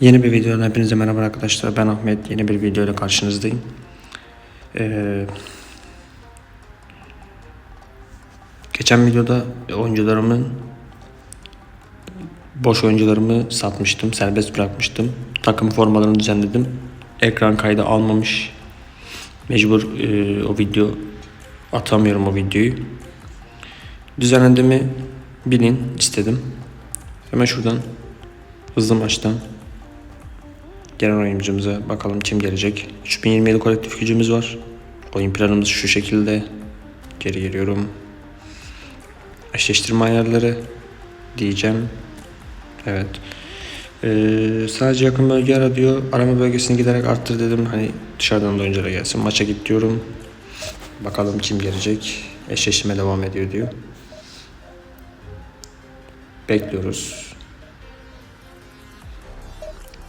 Yeni bir videodan hepinize merhaba arkadaşlar. Ben Ahmet. Yeni bir video ile karşınızdayım. Ee, geçen videoda oyuncularımın boş oyuncularımı satmıştım. Serbest bırakmıştım. Takım formalarını düzenledim. Ekran kaydı almamış. Mecbur e, o video atamıyorum o videoyu. Düzenlediğimi bilin istedim. Hemen şuradan hızlı maçtan gelen oyuncumuza bakalım kim gelecek. 3027 kolektif gücümüz var. Oyun planımız şu şekilde. Geri geliyorum. Eşleştirme ayarları diyeceğim. Evet. Ee, sadece yakın bölge ara diyor. Arama bölgesini giderek arttır dedim. Hani dışarıdan da oyunculara gelsin. Maça git diyorum. Bakalım kim gelecek. Eşleştirme devam ediyor diyor. Bekliyoruz.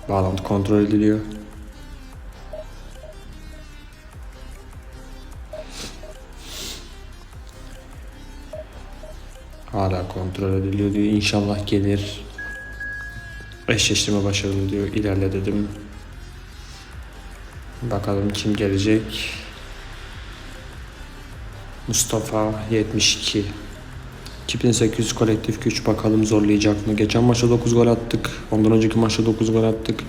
Bağlantı kontrol ediliyor. Hala kontrol ediliyor diyor. İnşallah gelir. Eşleştirme başarılı diyor. İlerle dedim. Bakalım kim gelecek. Mustafa 72. 2800 kolektif güç bakalım zorlayacak mı? Geçen maçta 9 gol attık. Ondan önceki maçta 9 gol attık.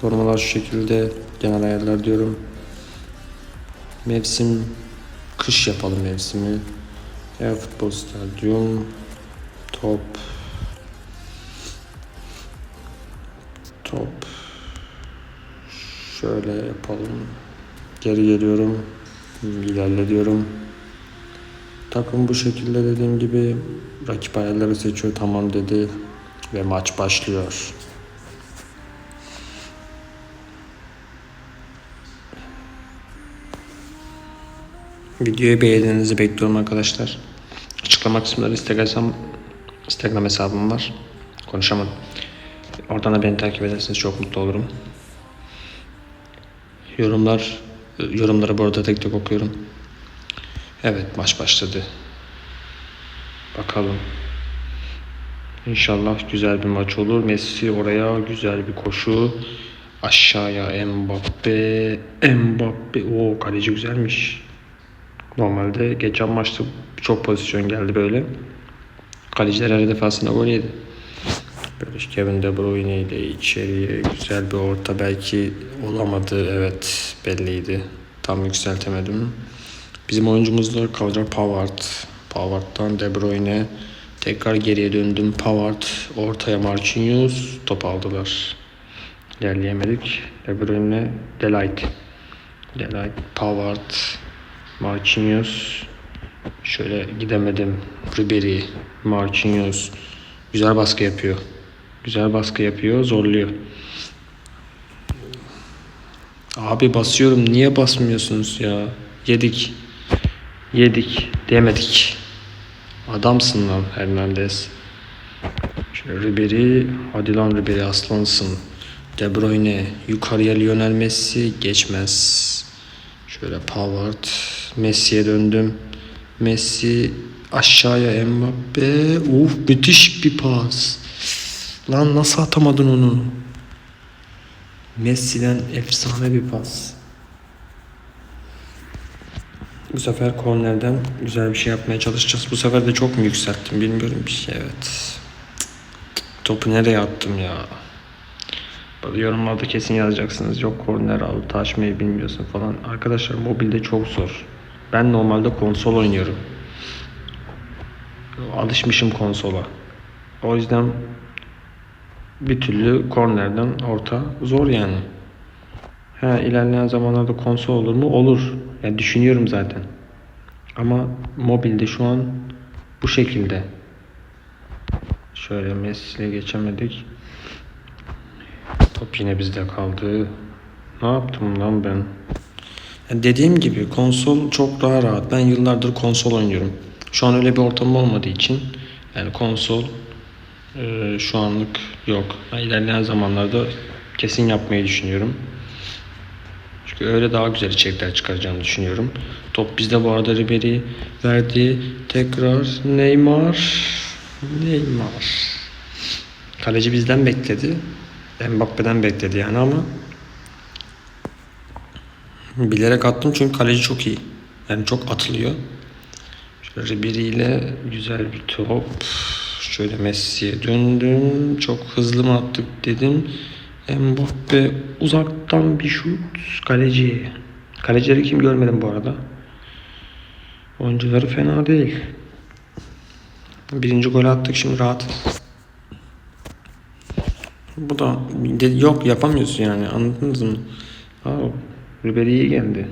Formalar şu şekilde. Genel ayarlar diyorum. Mevsim kış yapalım mevsimi. Ya futbol stadyum top top şöyle yapalım. Geri geliyorum. İlerle diyorum. Takım bu şekilde dediğim gibi rakip ayarları seçiyor tamam dedi ve maç başlıyor. Videoyu beğeninizi bekliyorum arkadaşlar. Açıklama kısmında Instagram, Instagram hesabım var. Konuşamadım. Oradan da beni takip ederseniz çok mutlu olurum. Yorumlar, yorumları bu arada tek tek okuyorum. Evet maç başladı. Bakalım. İnşallah güzel bir maç olur. Messi oraya güzel bir koşu. Aşağıya Mbappe. Mbappe. O kaleci güzelmiş. Normalde geçen maçta çok pozisyon geldi böyle. Kaleciler her defasında gol yedi. Böyle Kevin De Bruyne ile içeriye güzel bir orta belki olamadı. Evet belliydi. Tam yükseltemedim. Bizim oyuncumuzda kalacak Pavard. Pavard'dan De Bruyne. Tekrar geriye döndüm. Pavard ortaya Marquinhos. Top aldılar. İlerleyemedik. De Bruyne, Delight. Delight, Pavard, Marquinhos. Şöyle gidemedim. Ribery, Marquinhos. Güzel baskı yapıyor. Güzel baskı yapıyor, zorluyor. Abi basıyorum. Niye basmıyorsunuz ya? Yedik. Yedik. Demedik. Adamsın lan Hernandez. Şöyle Ribery. Hadi lan Ribery aslansın. De Bruyne. Yukarıya Lionel Messi. Geçmez. Şöyle Pavard. Messi'ye döndüm. Messi aşağıya Mbappe. Uf müthiş bir pas. Lan nasıl atamadın onu? Messi'den efsane bir pas. Bu sefer kornerden güzel bir şey yapmaya çalışacağız. Bu sefer de çok mu yükselttim bilmiyorum bir şey evet. Topu nereye attım ya? Böyle yorumlarda kesin yazacaksınız. Yok korner alıp açmayı bilmiyorsun falan. Arkadaşlar mobilde çok zor. Ben normalde konsol oynuyorum. Alışmışım konsola. O yüzden bir türlü kornerden orta zor yani. Ha ilerleyen zamanlarda konsol olur mu? Olur. Yani düşünüyorum zaten. Ama mobilde şu an bu şekilde. Şöyle Messi ile geçemedik. Top yine bizde kaldı. Ne yaptım lan ben? Yani dediğim gibi konsol çok daha rahat. Ben yıllardır konsol oynuyorum. Şu an öyle bir ortam olmadığı için yani konsol e, şu anlık yok. Ben ilerleyen zamanlarda kesin yapmayı düşünüyorum. Çünkü öyle daha güzel içerikler çıkaracağını düşünüyorum. Top bizde bu arada Ribery verdi. Tekrar Neymar. Neymar. Kaleci bizden bekledi. Mbappe'den bekledi yani ama bilerek attım çünkü kaleci çok iyi. Yani çok atılıyor. Şöyle biriyle güzel bir top. Şöyle Messi'ye döndüm. Çok hızlı mı attık dedim. Mbappe uzaktan bir şut. Kaleci. Kalecileri kim görmedim bu arada. Oyuncuları fena değil. Birinci gol attık şimdi rahat. Bu da yok yapamıyorsun yani anladınız mı? Aa, Ribery iyi geldi.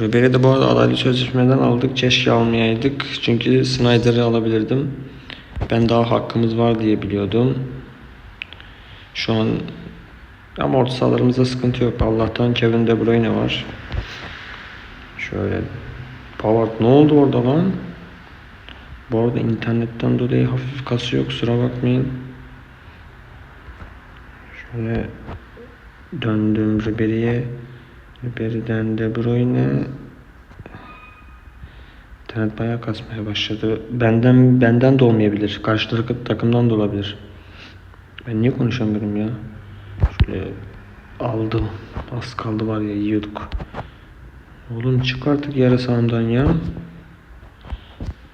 Ribery de bu arada adaylı sözleşmeden aldık. Keşke almayaydık. Çünkü Snyder'ı alabilirdim. Ben daha hakkımız var diye biliyordum. Şu an ama orta sahalarımızda sıkıntı yok. Allah'tan Kevin De Bruyne var. Şöyle Pavard ne oldu orada lan? Bu arada internetten dolayı hafif kasıyor kusura bakmayın. Şöyle döndüm Ribery'e. Ribery'den De Bruyne. İnternet bayağı kasmaya başladı. Benden benden de olmayabilir. Karşı takı- takımdan da olabilir. Ben niye konuşamıyorum ya? Şöyle aldım. Az kaldı var ya yiyorduk. Oğlum çık artık yarı sahamdan ya.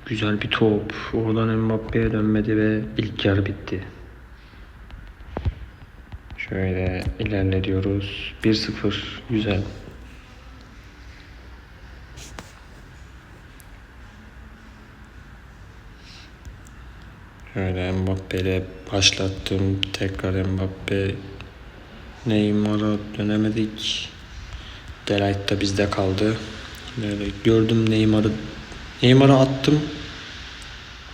Güzel bir top. Oradan Mbappe'ye dönmedi ve ilk yarı bitti. Şöyle ilerliyoruz. 1-0. Güzel. Şöyle Mbappe ile başlattım. Tekrar Mbappe. Neymar'a dönemedik. Delight da bizde kaldı. Böyle gördüm Neymar'ı. Neymar'ı attım.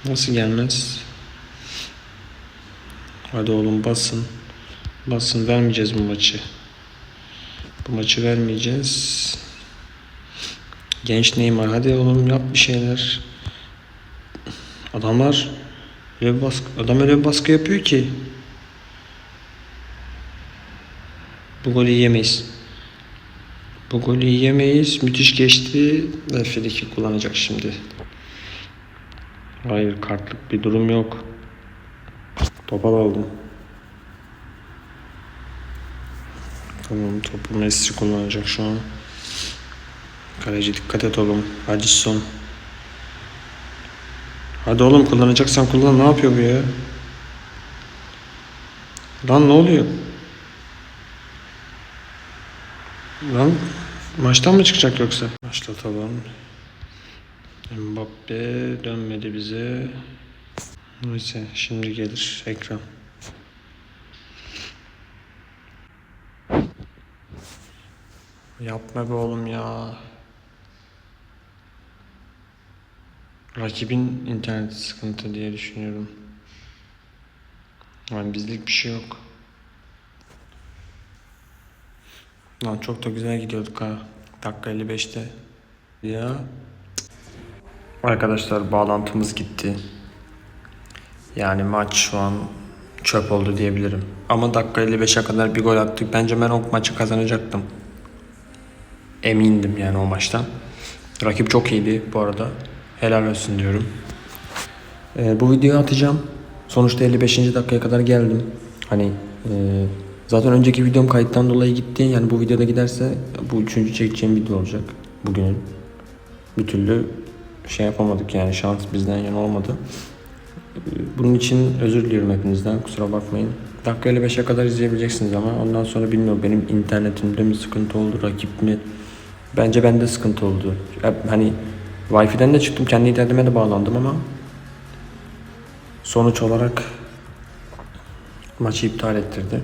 Nasıl gelmez? Hadi oğlum basın. Basın vermeyeceğiz bu maçı. Bu maçı vermeyeceğiz. Genç Neymar hadi oğlum yap bir şeyler. Adamlar öyle baskı, adam öyle bir baskı yapıyor ki. Bu golü yiyemeyiz. Bu golü yiyemeyiz. Müthiş geçti. Ve friki kullanacak şimdi. Hayır kartlık bir durum yok. Topa aldım. Tamam topu Messi kullanacak şu an. Kaleci dikkat et oğlum. Hacison. Hadi oğlum kullanacaksan kullan. Ne yapıyor bu ya? Lan ne oluyor? Lan maçtan mı çıkacak yoksa? Başlatalım. Mbappe dönmedi bize. Neyse şimdi gelir ekran. Yapma be oğlum ya. Rakibin interneti sıkıntı diye düşünüyorum. Yani bizlik bir şey yok. Lan çok da güzel gidiyorduk ha. Dakika 55'te. Ya. Arkadaşlar bağlantımız gitti. Yani maç şu an çöp oldu diyebilirim. Ama dakika 55'e kadar bir gol attık. Bence ben o maçı kazanacaktım. Emindim yani o maçtan. Rakip çok iyiydi bu arada. Helal olsun diyorum. Ee, bu videoyu atacağım. Sonuçta 55. dakikaya kadar geldim. Hani e, zaten önceki videom kayıttan dolayı gitti. Yani bu videoda giderse bu üçüncü çekeceğim video olacak. Bugünün. Bir türlü şey yapamadık yani şans bizden yana olmadı. Ee, Bunun için özür diliyorum hepinizden. Kusura bakmayın. Dakika 55'e kadar izleyebileceksiniz ama ondan sonra bilmiyorum benim internetimde mi sıkıntı oldu, rakip mi? Bence bende sıkıntı oldu. Hani Wi-Fi'den de çıktım, kendi internetime de bağlandım ama sonuç olarak maçı iptal ettirdi.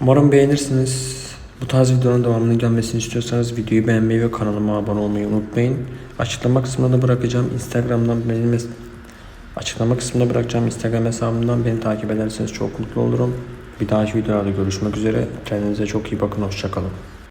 Umarım beğenirsiniz. Bu tarz videoların devamının gelmesini istiyorsanız videoyu beğenmeyi ve kanalıma abone olmayı unutmayın. Açıklama kısmına da bırakacağım. Instagram'dan benim açıklama kısmına bırakacağım Instagram hesabımdan beni takip ederseniz çok mutlu olurum. Bir dahaki videolarda görüşmek üzere. Kendinize çok iyi bakın. Hoşçakalın.